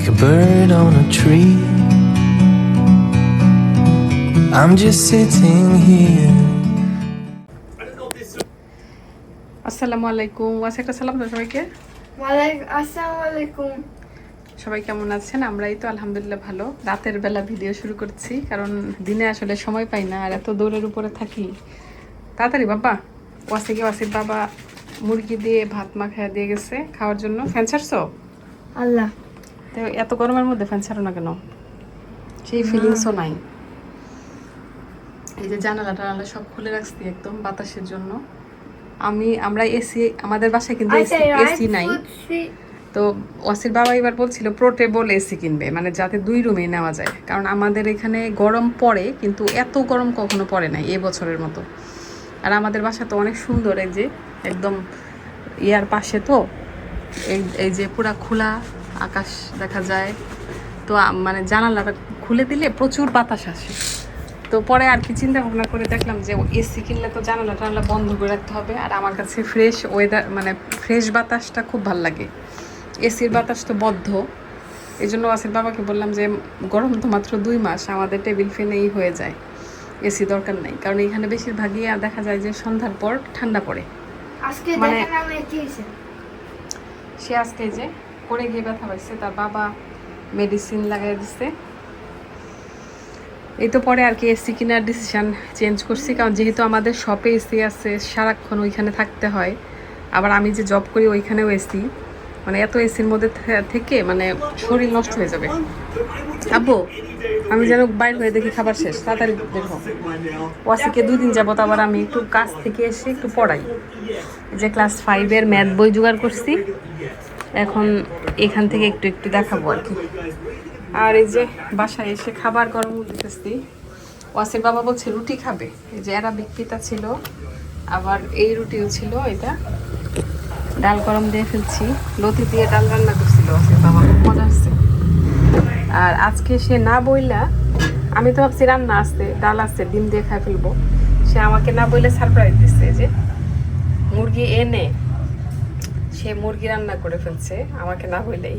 like a bird on a tree. I'm just sitting here. আসসালামু আলাইকুম। ওয়াসে একটা সালাম দাও সবাইকে আলাইকুম। সবাই কেমন আছেন? আমরাই তো আলহামদুলিল্লাহ ভালো। রাতের বেলা ভিডিও শুরু করছি কারণ দিনে আসলে সময় পাই না আর এত দৌড়ের উপরে থাকি। তাড়াতাড়ি বাবা ওয়াসিকে ওয়াসির বাবা মুরগি দিয়ে ভাত মাখায় দিয়ে গেছে খাওয়ার জন্য। ফ্যান ছাড়ছো? আল্লাহ। তো এত গরমের মধ্যে ফ্যান ছাড়ো না কেন? সেই ফিলিংসও নাই। এই যে জানালা টানালা সব খুলে রাখছি একদম বাতাসের জন্য। আমি আমরা এসি আমাদের বাসায় কিন্তু আচ্ছা, এসি নাই। তো ওয়াসির বাবা এবার বলছিল প্রোটেবল এসি কিনবে মানে যাতে দুই রুমে নেওয়া যায়। কারণ আমাদের এখানে গরম পড়ে কিন্তু এত গরম কখনো পড়ে নাই এ বছরের মতো। আর আমাদের বাসা তো অনেক সুন্দর এই যে একদম ইয়ার পাশে তো এই এই যে পুরা খোলা। আকাশ দেখা যায়। তো মানে জানালাটা খুলে দিলে প্রচুর বাতাস আসে। তো পরে আর কি চিন্তা ভাবনা করে দেখলাম যে এসি কিনলে তো জানালা টানালা বন্ধ করে রাখতে হবে। আর আমার কাছে ফ্রেশ ওয়েদার মানে ফ্রেশ বাতাসটা খুব ভালো লাগে। এসির বাতাস তো বদ্ধ। এই জন্য আসির বাবাকে বললাম যে গরম তো মাত্র দুই মাস আমাদের টেবিল ফ্যানেই হয়ে যায়। এসি দরকার নাই। কারণ এখানে বেশিরভাগই আর দেখা যায় যে সন্ধ্যার পর ঠান্ডা পড়ে। আজকে মানে- সে আজকে যে পড়ে গিয়ে ব্যথা পাইছে, তার বাবা মেডিসিন লাগাই দিচ্ছে এই তো পরে আর কি এসি কেনার ডিসিশান চেঞ্জ করছি, কারণ যেহেতু আমাদের শপে এসি আছে, সারাক্ষণ ওইখানে থাকতে হয়। আবার আমি যে জব করি, ওইখানেও এসি মানে এত এসির মধ্যে থেকে মানে শরীর নষ্ট হয়ে যাবে। আব্বু, আমি যেন বাইর হয়ে দেখি খাবার শেষ, তাড়াতাড়ি দেখো ওয়াসিকে দুই দিন যাবত আবার আমি একটু কাজ থেকে এসে একটু পড়াই। যে ক্লাস ফাইভের ম্যাথ বই জোগাড় করছি। এখন এখান থেকে একটু একটু দেখাবো আর কি। আর এই যে বাসায় এসে খাবার গরম দিতেছি ওয়াসির বাবা বলছে, রুটি খাবে। এই যে এরা বিক্রিতা ছিল, আবার এই রুটিও ছিল এটা। ডাল গরম দিয়ে ফেলছি, লতি দিয়ে ডাল রান্না করছিল ওয়াসির বাবা, খুব মজা আসছে আর আজকে সে না বইলা, আমি তো ভাবছি রান্না আসতে ডাল আসতে ডিম দিয়ে খাই ফেলব। সে আমাকে না বইলে সারপ্রাইজ দিচ্ছে যে, মুরগি এনে সে মুরগি রান্না করে ফেলছে, আমাকে না বইলেই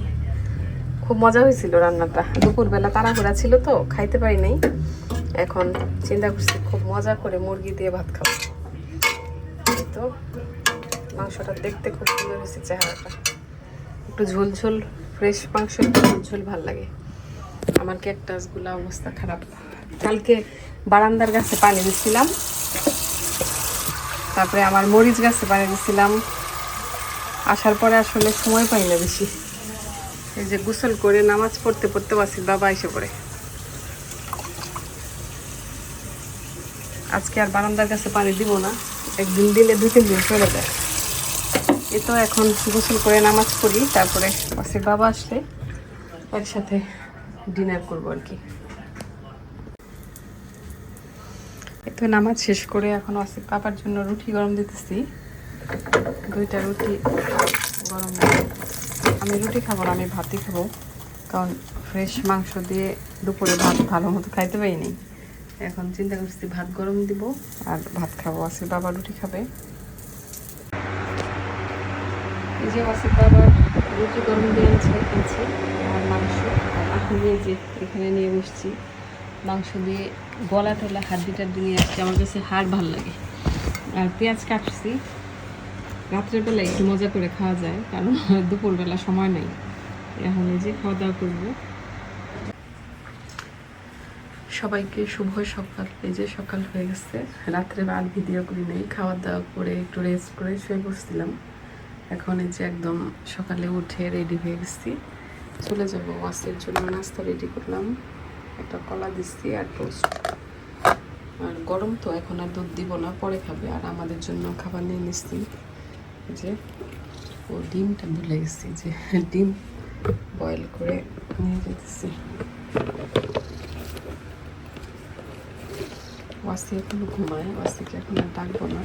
খুব মজা হয়েছিল রান্নাটা। দুপুরবেলা তাড়াহুড়া ছিল তো, খাইতে পারি নাই। এখন চিন্তা করছি, খুব মজা করে মুরগি দিয়ে ভাত খাব। তো, মাংসটা দেখতে খুব সুন্দর হয়েছে চেহারাটা। একটু ঝোল ঝোল ফ্রেশ মাংস, একটু ঝোল ঝোল ভালো লাগে। আমার ক্যাকটাসগুলো অবস্থা খারাপ। কালকে বারান্দার গাছে পানি দিচ্ছিলাম তারপরে আমার মরিচ গাছে পানি দিচ্ছিলাম আসার পরে আসলে সময় পাই না বেশি। এই যে গোসল করে নামাজ পড়তে পড়তে বাসি বাবা এসে পড়ে। আজকে আর বারান্দার কাছে পানি দিব না, একদিন দিলে দুই তিন দিন চলে যায়। এ তো এখন গোসল করে নামাজ পড়ি, তারপরে বাসির বাবা আসলে একসাথে ডিনার করব আর কি। এই তো নামাজ শেষ করে এখন আসিফ পাপার জন্য রুটি গরম দিতেছি। দুইটা রুটি গরম আমি রুটি খাব না, আমি ভাতই খাব। কারণ ফ্রেশ মাংস দিয়ে দুপুরে ভাত ভালো মতো খাইতে পারিনি। এখন চিন্তা করছি ভাত গরম দিব আর ভাত খাব। আসিফ বাবা রুটি খাবে। এই যে আসিফ বাবা রুটি গরম দিয়ে আনছে কিনছে আর মাংস। আর এই যে এখানে নিয়ে বসছি। মাংস দিয়ে গলা টলা হাড্ডি টাড্ডি নিয়ে আসছি। আমার কাছে হাড় ভালো লাগে। আর পেঁয়াজ কাটছি। রাত্রের বেলা একটু মজা করে খাওয়া যায়, কারণ দুপুরবেলা সময় নেই। এখন এই যে খাওয়া দাওয়া করব। সবাইকে শুভ সকাল। এই যে সকাল হয়ে গেছে। রাত্রে আর ভিডিও করি নেই, খাওয়া দাওয়া করে একটু রেস্ট করে শুয়ে বসছিলাম এখন এই যে একদম সকালে উঠে রেডি হয়ে গেছি। চলে যাব ওয়াসের জন্য, নাস্তা রেডি করলাম। একটা কলা দিচ্ছি আর টোস্ট আর গরম তো এখন আর দুধ দিব না, পরে খাবে। আর আমাদের জন্য খাবার নিয়ে নিচ্ছি যে ও ডিমটা ভুলে গেছি, যে ডিম বয়েল করে নিয়ে যেতেছি। ওয়াসি এখনও ঘুমায়, ওয়াসিকে এখন আর ডাকবো না।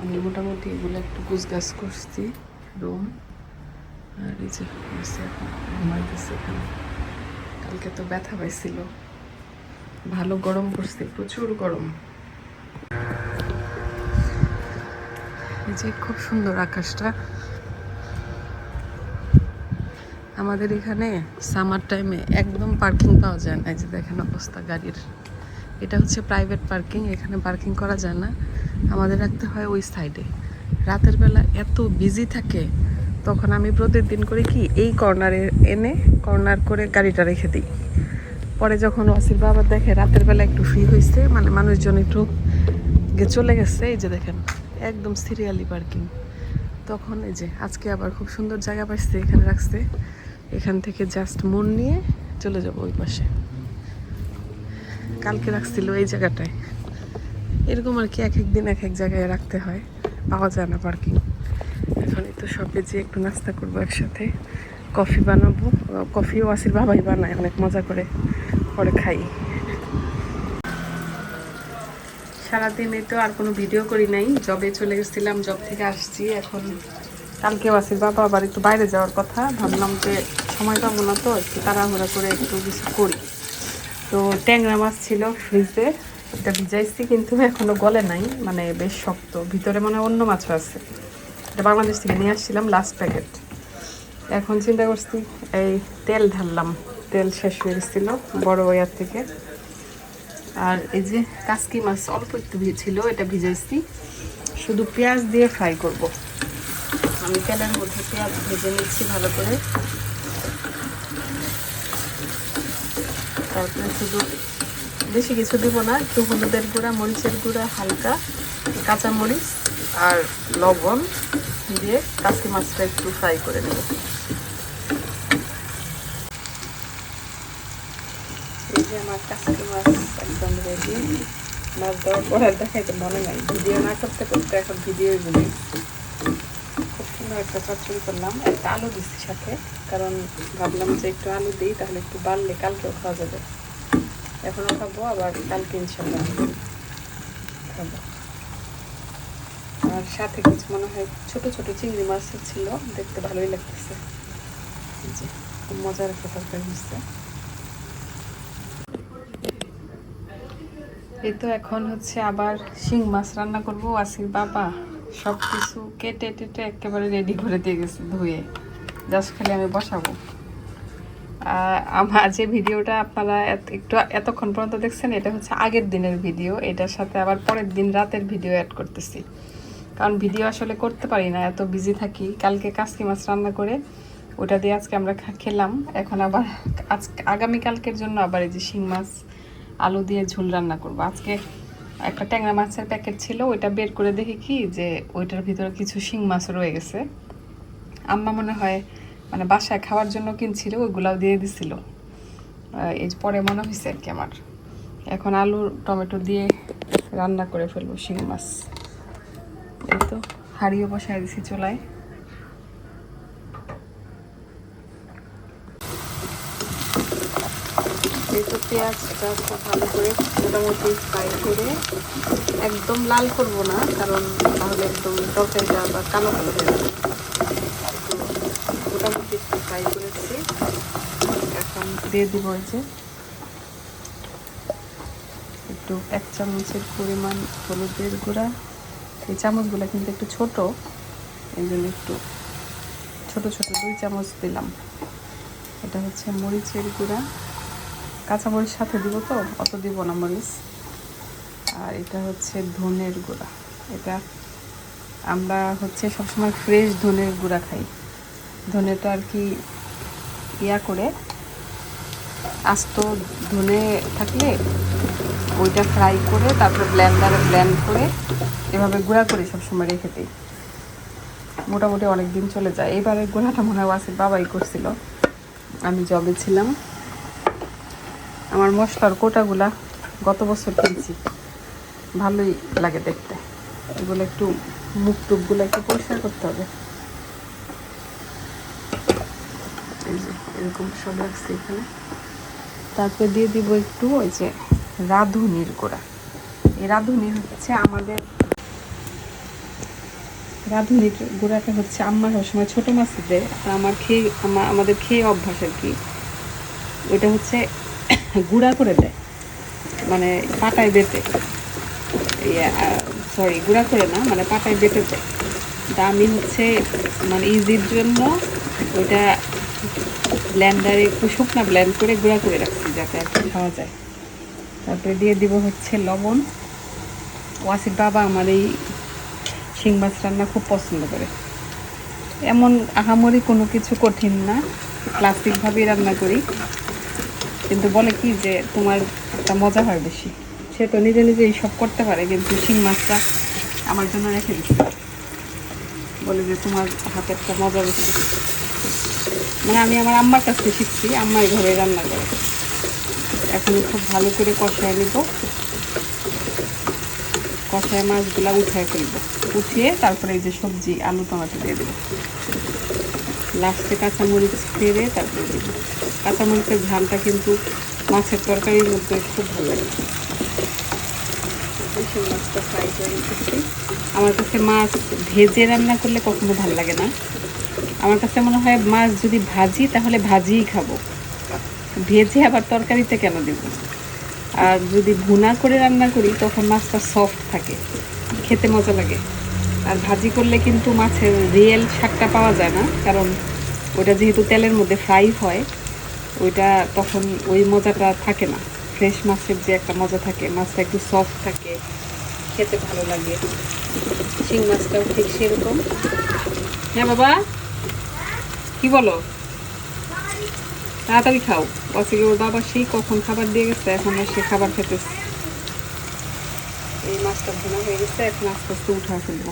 আমি মোটামুটি এগুলো একটু গুছগাছ করছি রুম আর এই যে ওয়াসি এখন ঘুমাইতেছে এখানে। কালকে তো ব্যথা পাইছিল। ভালো গরম পড়ছে, প্রচুর গরম। যে খুব সুন্দর আকাশটা। আমাদের এখানে সামার টাইমে একদম পার্কিং পাওয়া যায় না। এই যে দেখেন অবস্থা গাড়ির। এটা হচ্ছে প্রাইভেট পার্কিং এখানে পার্কিং করা যায় না। আমাদের রাখতে হয় ওই সাইডে রাতের বেলা এত বিজি থাকে, তখন আমি প্রতিদিন করে কি এই কর্নারে এনে কর্নার করে গাড়িটা রেখে দিই। পরে যখন ওয়াসির বাবা দেখে রাতের বেলা একটু ফ্রি হয়েছে মানে মানুষজন একটু চলে গেছে, এই যে দেখেন। একদম সিরিয়ালি পার্কিং। তখন এই যে, আজকে আবার খুব সুন্দর জায়গা পাইছে, এখানে রাখছে। এখান থেকে জাস্ট মন নিয়ে চলে যাব ওই পাশে। কালকে রাখছিল এই জায়গাটায়। এরকম আর কি এক এক দিন এক এক জায়গায় রাখতে হয়। পাওয়া যায় না পার্কিং। এখন এই তো শপে যেয়ে একটু নাস্তা করব একসাথে। কফি বানাবো। কফিও আসির বাবাই বানায়, অনেক মজা করে। পরে খাই। সারাদিন তো আর কোনো ভিডিও করি নাই। জবে চলে গেছিলাম জব থেকে আসছি, এখন কালকে আসির বাবা আবার একটু বাইরে যাওয়ার কথা। ভাবলাম যে সময় পাবো না তো, একটু তাড়াহুড়া করে একটু কিছু করি। তো ট্যাংরা মাছ ছিল ফ্রিজে এটা ভিজাইছি, কিন্তু এখনও গলে নাই। মানে বেশ শক্ত। ভিতরে মনে অন্য মাছও আছে। এটা বাংলাদেশ থেকে নিয়ে আসছিলাম লাস্ট প্যাকেট এখন চিন্তা করছি, এই তেল ঢাললাম। তেল শেষ হয়ে গেছিল, বড় ওয়ার থেকে। আর এই যে কাসকি মাছ অল্প একটু ছিল, এটা ভিজাইছি। শুধু পেঁয়াজ দিয়ে ফ্রাই করব। আমি তেলের মধ্যে পেঁয়াজ ভেজে নিচ্ছি ভালো করে। তারপরে শুধু বেশি কিছু দেবো না, একটু হলুদের গুঁড়া, মরিচের গুঁড়া, হালকা কাঁচামরিচ আর লবণ দিয়ে কাসকি মাছটা একটু ফ্রাই করে নেব। যে আমার মনে নাই। ভিডিও এখন গুলি খুব সুন্দর একটা করলাম। একটা আলু দিচ্ছি সাথে, কারণ ভাবলাম যে একটু আলু দিই, তাহলে একটু বাড়লে যাবে। খাব, আবার কালকে আর সাথে কিছু মনে হয় ছোট ছোট চিংড়ি মাছ ছিল, দেখতে ভালোই লাগতেছে। মজার একটা তরকারি এই তো এখন হচ্ছে আবার শিং মাছ রান্না করব। আসির বাবা সব কিছু কেটে টেটে একেবারে রেডি করে দিয়ে গেছে ধুয়ে। জাস্ট খালি আমি বসাবো। আমার যে ভিডিওটা আপনারা একটু এতক্ষণ পর্যন্ত দেখছেন, এটা হচ্ছে আগের দিনের ভিডিও। এটার সাথে আবার পরের দিন রাতের ভিডিও অ্যাড করতেছি। কারণ ভিডিও আসলে করতে পারি না, এত বিজি থাকি। কালকে কাসকি মাছ রান্না করে ওটা দিয়ে আজকে আমরা খেলাম। এখন আবার আজ আগামীকালকের জন্য আবার এই যে শিং মাছ আলু দিয়ে ঝোল রান্না করব। আজকে একটা ট্যাংরা মাছের প্যাকেট ছিল, ওইটা বের করে দেখি কি যে ওইটার ভিতরে কিছু শিং মাছ রয়ে গেছে। আম্মা মনে হয় মানে বাসায় খাওয়ার জন্য কিনছিল, ওইগুলাও দিয়ে দিছিল। এই পরে মনে হয়েছে আর কি আমার। এখন আলু, টমেটো দিয়ে রান্না করে ফেলব শিং মাছ। এই তো হাড়িও বসায় দিছি চুলায়। তো পেঁয়াজটা খুব ভালো করে মোটামুটি ফ্রাই করে একদম লাল করব না, কারণ তাহলে একদম তরকারিটা বা কালো কালো হয়ে যাবে। মোটামুটি ফ্রাই করেছি। এখন দিয়ে দিব যে একটু এক চামচের পরিমাণ হলুদের গুঁড়া। এই চামচগুলো কিন্তু একটু ছোট, এই জন্য একটু ছোট ছোট দুই চামচ দিলাম। এটা হচ্ছে মরিচের গুঁড়া। কাঁচা মরিচ সাথে দিব তো? অত দিব না মরিচ। আর এটা হচ্ছে ধনের গুঁড়া। এটা আমরা হচ্ছে সবসময় ফ্রেশ ধনের গুঁড়া খাই। ধনেটা আর কি ইয়া করে আস্ত ধনে থাকলে ওইটা ফ্রাই করে তারপরে ব্লেন্ডারে ব্লেন্ড করে এভাবে গুঁড়া করে সবসময় রেখে দিই। মোটামুটি অনেক দিন চলে যায়। এবারে গুঁড়াটা মনে হয় ওয়াসির বাবাই করছিল। আমি জবে ছিলাম। আমার মশলার কোটাগুলা গত বছর কিনছি। ভালোই লাগে দেখতে। এগুলো একটু মুখ টুকগুলো একটু পরিষ্কার করতে হবে। এই যে, এরকম সব রাখছি এখানে। তারপরে দিয়ে দিব একটু ওই যে রাঁধুনির গোড়া। এই রাঁধুনি হচ্ছে আমাদের রাঁধুনির গোড়াটা হচ্ছে আম্মা সবসময় ছোটো মাছ দেয়। আমার খেয়ে আমাদের খেয়ে অভ্যাস আর কি। ওইটা হচ্ছে গুঁড়া করে দেয়। মানে পাটায় বেটে। সরি গুঁড়া করে না মানে পাটায় বেটে দেয়। তা আমি হচ্ছে মানে ইজির জন্য ওইটা ব্লেন্ডারে একটু শুকনা ব্ল্যান্ড করে গুঁড়া করে রাখছি যাতে আর খাওয়া যায়। তারপরে দিয়ে দিব হচ্ছে লবণ। ওয়াসির বাবা আমার এই শিং মাছ রান্না খুব পছন্দ করে। এমন আহামরি কোনো কিছু কঠিন না। ক্লাসিকভাবেই রান্না করি। কিন্তু বলে কি যে তোমার একটা মজা হয় বেশি। সে তো নিজে নিজেই সব করতে পারে, কিন্তু শিং মাছটা আমার জন্য রেখে দিচ্ছে। বলে যে তোমার হাতে একটা মজা বেশি। মানে আমি আমার আম্মার কাছ থেকে শিখছি আম্মা ঘরে রান্না করে। এখন খুব ভালো করে কষায় নিব। কষায় মাছগুলা উঠায় ফেলব। উঠিয়ে তারপরে এই যে সবজি, আলু, টমাটো দিয়ে দেবো। লাস্টে কাঁচামরিচ ফেরে তারপরে দেবো। কাঁচামরিচের ঝালটা কিন্তু মাছের তরকারির মধ্যে খুব ভালো লাগে। আমার কাছে মাছ ভেজে রান্না করলে কখনো ভালো লাগে না। আমার কাছে মনে হয় মাছ যদি ভাজি, তাহলে ভাজিই খাব। ভেজে আবার তরকারিতে কেন দেব? আর যদি ভুনা করে রান্না করি, তখন মাছটা সফট থাকে। খেতে মজা লাগে। আর ভাজি করলে কিন্তু মাছের রিয়েল স্বাদটা পাওয়া যায় না। কারণ ওটা যেহেতু তেলের মধ্যে ফ্রাই হয় ওইটা তখন ওই মজাটা থাকে না। ফ্রেশ মাছের যে একটা মজা থাকে, মাছটা একটু সফট থাকে, খেতে ভালো লাগে। শিং মাছটাও ঠিক সেরকম। হ্যাঁ বাবা? কি বলো? তাড়াতাড়ি খাও। অসিকে ওর বাবা সেই কখন খাবার দিয়ে গেছে, এখন আর সে খাবার খেতেছে। এই মাছটা ভোনা হয়ে গেছে, এখন আস্তে আস্তে উঠা ফেলব।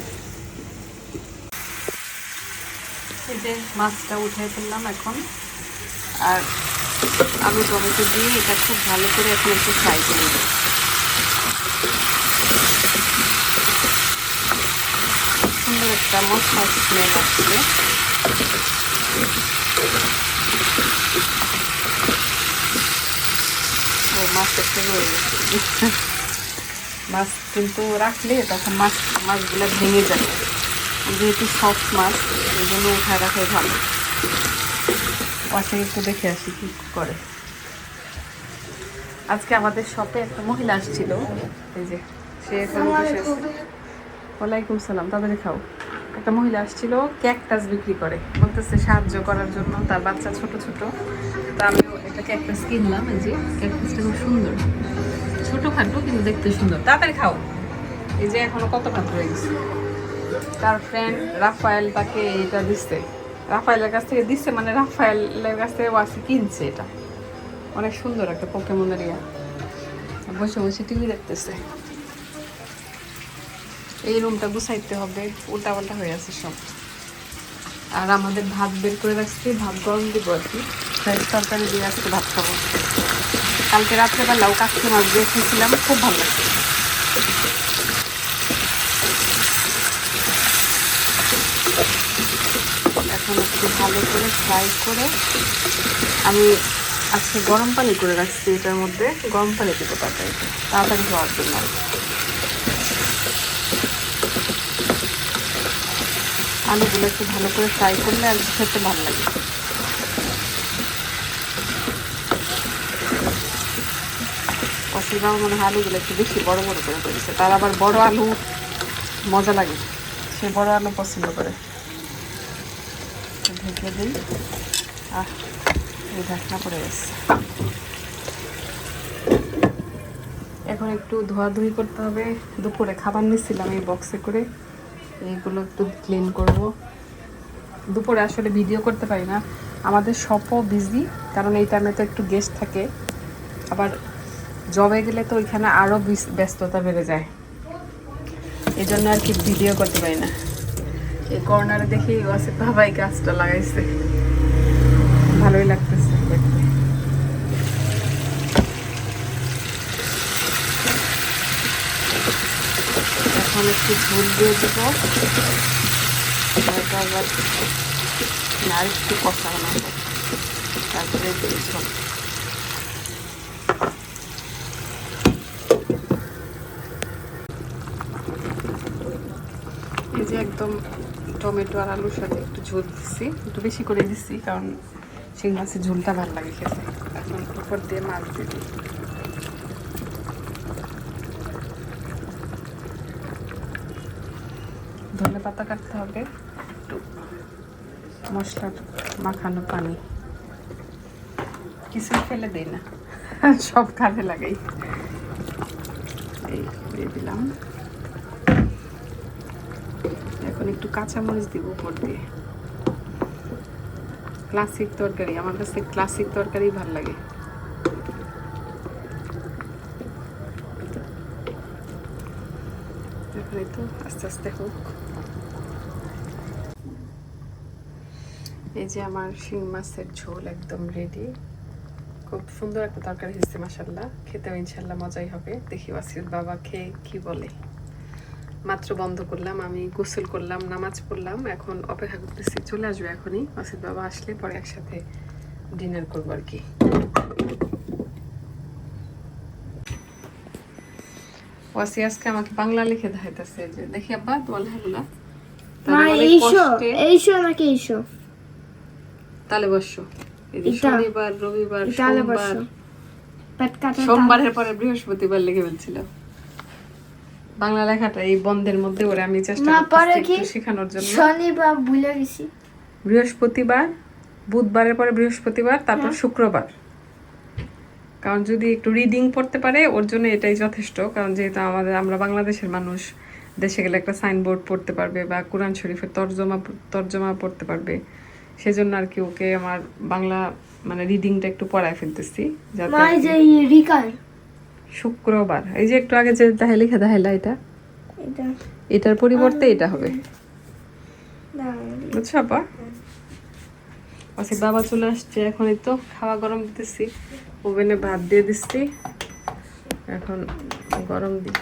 এই যে মাছটা উঠাই ফেললাম এখন। আর আলু টমেটো দিয়ে এটা খুব ভালো করে এখন একটু ফ্রাই করে দেবো সুন্দর একটা মশলা স্মেল আসছে। ও, মাছটা গেছে মাছ কিন্তু রাখলে তখন মাছ, মাছগুলো ভেঙে যাবে যেহেতু সফট মাছ, এই জন্য উঠায় রাখাই ভালো। পাশে একটু দেখে আসি কি করে। আজকে আমাদের শপে একটা মহিলা আসছিল। এই যে সে ওয়ালাইকুম সালাম তাড়াতাড়ি খাও। একটা মহিলা আসছিল ক্যাকটাস বিক্রি করে। বলতেছে সাহায্য করার জন্য তার বাচ্চা ছোট ছোট। তা আমিও একটা ক্যাকটাস কিনলাম এই যে ক্যাকটাসটা খুব সুন্দর। ছোটো ছোটোখাটো কিন্তু দেখতে সুন্দর। তাড়াতাড়ি খাও। এই যে এখনও কত খাদ্য হয়ে গেছে। তার ফ্রেন্ড রাফায়েল তাকে এটা দিচ্ছে রাফায়েলের কাছ থেকে দিচ্ছে মানে রাফায়েলের কাছ থেকে ওয়াসি কিনছে এটা। অনেক সুন্দর একটা পোকেমনের ইয়া। বসে বসে টিভি দেখতেছে। এই রুমটা গুছাইতে হবে উল্টা পাল্টা হয়ে আছে সব। আর আমাদের ভাত বের করে রাখছি, ভাত গরম দিব আর কি। তরকারি দিয়ে আজকে ভাত খাব। কালকে রাত্রেবেলাও কাকড়ি মাছ দিয়ে খেয়েছিলাম, খুব ভালো লাগছে এখন একটু ভালো করে ফ্রাই করে আমি আজকে গরম পানি করে রাখছি এটার মধ্যে। গরম পানি দেবো তরকারিতে তাড়াতাড়ি হওয়ার জন্য। আলুগুলো একটু ভালো করে ফ্রাই করলে আর খেতে ভালো লাগে। অসুবিধাও মনে হয় আলুগুলো একটু বেশি বড় বড় করে করেছে। তার আবার বড় আলু মজা লাগে। সে বড় আলু পছন্দ করে। ঢেকে দিই। আহ, এই ঢাকনা পড়ে গেছে। এখন একটু ধোয়াধুয়ি করতে হবে। দুপুরে খাবার নিচ্ছিলাম এই বক্সে করে। এইগুলো একটু ক্লিন করব। দুপুরে আসলে ভিডিও করতে পারি না। আমাদের শপও বিজি কারণ এই টাইমে তো একটু গেস্ট থাকে। আবার জবে গেলে তো ওইখানে আরও ব্যস্ততা বেড়ে যায়। এই জন্য আর কি ভিডিও করতে পারি না। এই কর্নারে দেখি ওয়াসিফ বাবাই গাছটা লাগাইছে। ভালোই লাগতেছে। দেখতে এখন একটু ঝোল দিয়ে দেব। তারপর আবার না, আর একটু কষা বানাবো। তারপরে এই যে একদম টমেটো আর আলুর সাথে একটু ঝোল দিচ্ছি একটু বেশি করে দিচ্ছি কারণ শিং মাছের ঝোলটা ভালো লাগে খেতে। এখন উপর দিয়ে মাছ দিয়ে দিই। ধনে পাতা কাটতে হবে, একটু মশলার মাখানো পানি। কিছুই ফেলে দেই না, সব কাজে লাগাই। এই দিয়ে দিলাম এখন একটু কাঁচামরিচ দিব উপর দিয়ে। ক্লাসিক তরকারি, আমার কাছে ক্লাসিক তরকারি ভালো লাগে। তো আস্তে আস্তে হোক। এই যে আমার শিং মাছের ঝোল একদম রেডি খুব সুন্দর একটা তরকারি হয়েছে মাসাল্লাহ খেতেও ইনশাল্লাহ মজাই হবে। দেখি ওয়াসির বাবা খেয়ে কি বলে। মাত্র বন্ধ করলাম আমি গোসল করলাম নামাজ পড়লাম এখন অপেক্ষা করতেছি চলে আসবে এখনই। ওয়াসির বাবা আসলে পরে একসাথে ডিনার করব আর কি। ওয়াসি আজকে আমাকে বাংলা লিখে দেখাইতেছে যে দেখি আব্বা তোমার লেখাগুলা। তাহলে নাকি বসো। শনিবার রবিবার সোমবার। সোমবারের পরে বৃহস্পতিবার লিখে ফেলছিল। বাংলা লেখাটা এই বন্ধের মধ্যে ওরে আমি চেষ্টা না, পরে করতেছি কি? শেখানোর জন্য। শনিবার ভুলে গেছি। বৃহস্পতিবার বুধবারের পরে বৃহস্পতিবার তারপর হ্যাঁ। শুক্রবার। কারণ যদি একটু রিডিং পড়তে পারে ওর জন্য এটাই যথেষ্ট। কারণ যেহেতু আমাদের আমরা বাংলাদেশের মানুষ দেশে গেলে একটা সাইনবোর্ড পড়তে পারবে বা কোরআন শরীফের তর্জমা তর্জমা পড়তে পারবে। সেজন্য আর কি ওকে আমার বাংলা মানে রিডিংটা একটু পড়ায় ফেলতেছি যাতে শুক্রবার। এই যে একটু আগে যে তাহে লিখে দেখাইলা এটা। এটা। এটার পরিবর্তে এটা হবে। বুঝছ আপা? অসিত বাবা চলে আসছে এখন এই তো। খাওয়া গরম দিতেছি। ওভেনে ভাত দিয়ে দিচ্ছি। এখন গরম দিই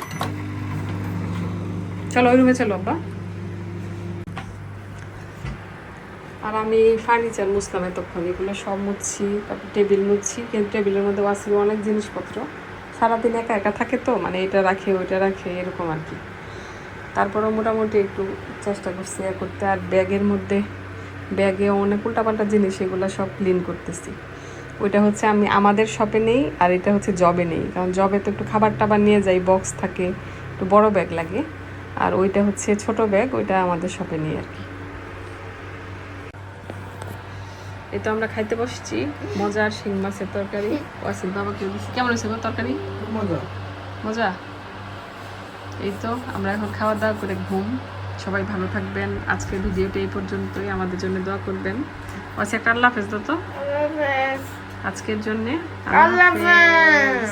চলো ওই রুমে চলো আব্বা আর আমি ফার্নিচার মুছলাম এতক্ষণ। এগুলো সব মুছছি তারপর টেবিল মুছছি। কিন্তু টেবিলের মধ্যে ওয়াসির অনেক জিনিসপত্র। সারাদিন একা একা থাকে তো মানে এটা রাখে, ওইটা রাখে, এরকম আর কি। তারপরেও মোটামুটি একটু চেষ্টা করছি ইয়ে করতে। আর ব্যাগের মধ্যে, ব্যাগে অনেক উল্টাপাল্টা জিনিস, এগুলো সব ক্লিন করতেছি। ওইটা হচ্ছে আমি, আমাদের শপে নেই, আর এটা হচ্ছে জবে নেই। কারণ জবে তো একটু খাবার টাবার নিয়ে যাই বক্স থাকে, একটু বড় ব্যাগ লাগে। আর ওইটা হচ্ছে ছোট ব্যাগ ওইটা আমাদের শপে নেই আর কি। এই তো আমরা খাইতে বসছি। মজার শিং মাছের তরকারি। ওয়াসিল বাবাকে দিচ্ছি কেমন হয়েছে গো তরকারি? মজা। মজা? এই তো আমরা এখন খাওয়া দাওয়া করে ঘুম। সবাই ভালো থাকবেন। আজকের ভিডিওটা এই পর্যন্তই। আমাদের জন্য দোয়া করবেন। ওয়াসি একটা আল্লাহ হাফেজ দত তো আজকের জন্যে আল্লাহ হাফেজ।